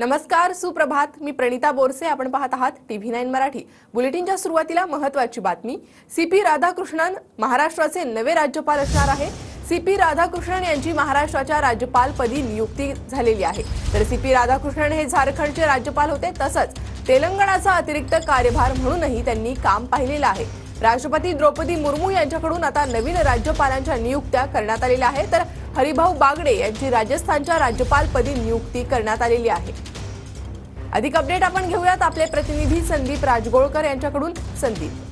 नमस्कार सुप्रभात. मी प्रणिता बोरसे. आपण पाहत आहात टीव्ही नाईन मराठी. बुलेटिनच्या सुरुवातीला महत्वाची बातमी. सी पी राधाकृष्णन महाराष्ट्राचे नवे राज्यपाल असणार आहे. सी पी राधाकृष्णन यांची महाराष्ट्राच्या राज्यपालपदी नियुक्ती झालेली आहे. तर सी पी राधाकृष्णन हे झारखंडचे राज्यपाल होते. तसंच तेलंगणाचा अतिरिक्त कार्यभार म्हणूनही त्यांनी काम पाहिलेलं आहे. राष्ट्रपती द्रौपदी मुर्मू यांच्याकडून आता नवीन राज्यपालांच्या नियुक्त्या करण्यात आलेल्या आहेत. तर हरिभाऊ बागडे यांची राजस्थानच्या राज्यपालपदी नियुक्ती करण्यात आलेली आहे. अधिक अपडेट आपण घेऊयात. आपले प्रतिनिधी संदीप राजगोळकर यांच्याकडून. संदीप.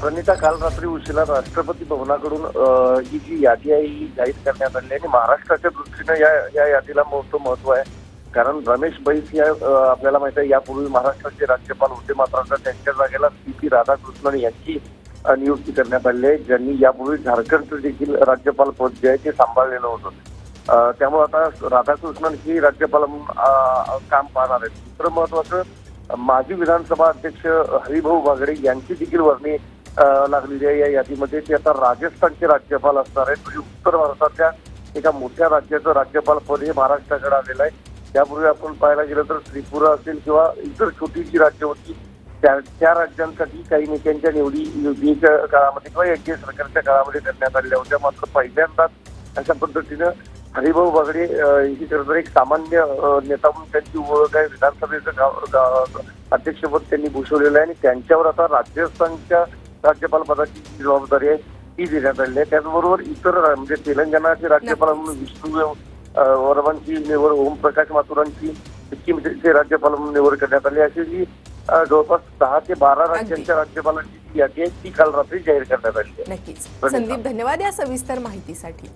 प्रणिता काल रात्री उशिरा राष्ट्रपती भवनाकडून ही जी यादी आहे ही जाहीर करण्यात आली आणि महाराष्ट्राच्या दृष्टीनं या या यादीला मोठं महत्त्व आहे. कारण रमेश बैस या आपल्याला माहिती आहे यापूर्वी महाराष्ट्राचे राज्यपाल होते मात्र आता त्यांच्या जागेला सी पी राधाकृष्णन यांची नियुक्ती करण्यात आली आहे ज्यांनी यापूर्वी झारखंडचं देखील राज्यपाल पद जे आहे ते सांभाळलेलं होतं. त्यामुळे आता राधाकृष्णन ही राज्यपाल म्हणून काम पाहणार आहेत. दुसरं महत्वाचं माजी विधानसभा अध्यक्ष हरिभाऊ बागडे यांची देखील वर्णी लागलेली आहे या यादीमध्ये. ते आता राजस्थानचे राज्यपाल असणार आहेत. म्हणजे उत्तर भारतातल्या एका मोठ्या राज्याचं राज्यपाल पद हे महाराष्ट्राकडे आलेलं आहे. त्यापूर्वी आपण पाहायला गेलं तर त्रिपुरा असेल किंवा इतर छोटीशी राज्य होती त्या त्या राज्यांसाठी काही नेत्यांच्या निवडी युतीच्या काळामध्ये किंवा एनडीए सरकारच्या काळामध्ये करण्यात आलेल्या होत्या. मात्र पहिल्यांदाच अशा पद्धतीनं हरिभाऊ बागडे ही खरं तर एक सामान्य नेता म्हणून त्यांची ओळख आहे. विधानसभेचं गाव- अध्यक्षपद त्यांनी भूषवलेलं आहे आणि त्यांच्यावर आता राजस्थानच्या राज्यपाल पदाची जी जबाबदारी आहे ती देण्यात आलेली आहे. त्याचबरोबर इतर म्हणजे तेलंगणाचे राज्यपाल म्हणून विष्णू अ, वर्मांची निवड ओमप्रकाश माथुरांची सिक्कीमचे राज्यपाल म्हणून निवड करण्यात आली. अशी जी जवळपास दहा ते बारा राज्यांच्या राज्यपालांची जी यादी आहे ती काल रात्री जाहीर करण्यात आली आहे. नक्कीच. संदीप धन्यवाद या सविस्तर माहितीसाठी.